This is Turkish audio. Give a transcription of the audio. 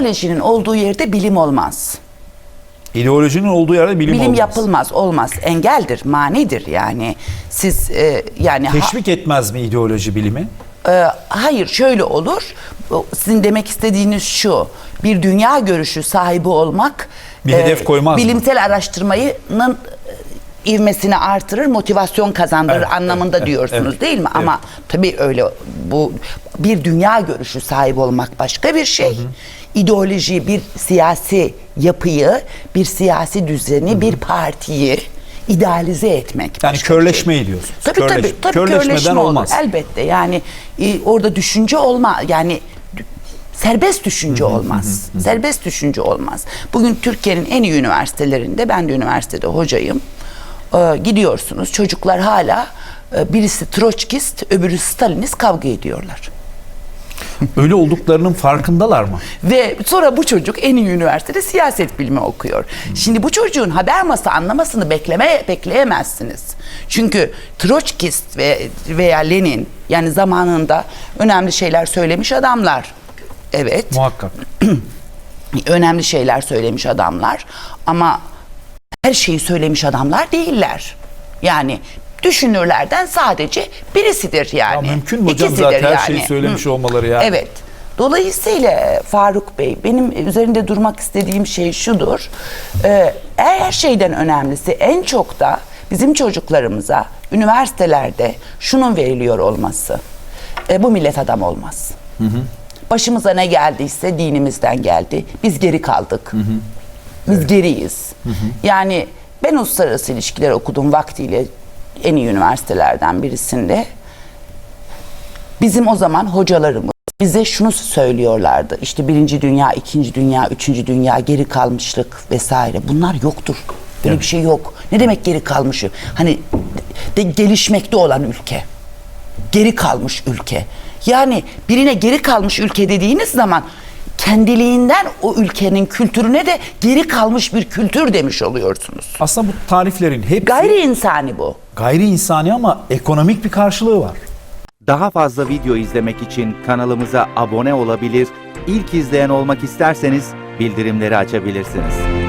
İdeolojinin olduğu yerde bilim olmaz. İdeolojinin olduğu yerde bilim, Bilim olmaz. yapılmaz, olmaz. Engeldir, manidir yani. Siz e, yani ha- Teşvik etmez mi ideoloji bilimi? Ee, hayır şöyle olur. Sizin demek istediğiniz şu. Bir dünya görüşü sahibi olmak e, Bir hedef koymaz mı? bilimsel araştırmanın e, ivmesini artırır, motivasyon kazandırır Evet, anlamında evet, diyorsunuz evet, değil mi? evet. Ama tabii öyle bu bir dünya görüşü sahibi olmak başka bir şey. İdeoloji bir siyasi yapıyı, bir siyasi düzeni, bir partiyi idealize etmek. Yani şey. körleşmeyi diyorsunuz. Tabii Körleş- tabii. tabii körleşmeden körleşme olur. olmaz. Elbette yani e, orada düşünce olma yani serbest düşünce olmaz. Serbest düşünce olmaz. Bugün Türkiye'nin en iyi üniversitelerinde ben de üniversitede hocayım. Ee, gidiyorsunuz çocuklar hala e, birisi Troçkist öbürü Stalinist kavga ediyorlar. Öyle olduklarının farkındalar mı? Ve sonra bu çocuk en iyi üniversitede siyaset bilimi okuyor. Şimdi bu çocuğun Habermas'ı anlamasını bekleme bekleyemezsiniz. Çünkü Troçkist ve veya Lenin yani zamanında önemli şeyler söylemiş adamlar. Evet. Muhakkak. önemli şeyler söylemiş adamlar ama her şeyi söylemiş adamlar değiller. Yani düşünürlerden sadece birisidir yani. Ya mümkün mü hocam İkisidir zaten her şeyi söylemiş olmaları ya? Evet. Dolayısıyla Faruk Bey benim üzerinde durmak istediğim şey şudur. Ee, her şeyden önemlisi en çok da bizim çocuklarımıza üniversitelerde şunun veriliyor olması. Ee, bu millet adam olmaz. Başımıza ne geldiyse dinimizden geldi. Biz geri kaldık. Biz geriyiz. Yani ben uluslararası ilişkiler okudum vaktiyle en iyi üniversitelerden birisinde. Bizim o zaman hocalarımız bize şunu söylüyorlardı. İşte birinci dünya, ikinci dünya, üçüncü dünya, geri kalmışlık vesaire. Bunlar yoktur. Böyle bir şey yok. Ne demek geri kalmışı? Hani de gelişmekte olan ülke. Geri kalmış ülke. Yani birine geri kalmış ülke dediğiniz zaman kendiliğinden o ülkenin kültürüne de geri kalmış bir kültür demiş oluyorsunuz. Aslında bu tariflerin hepsi Gayri insani bu. gayri insani ama ekonomik bir karşılığı var. Daha fazla video izlemek için kanalımıza abone olabilir, ilk izleyen olmak isterseniz bildirimleri açabilirsiniz.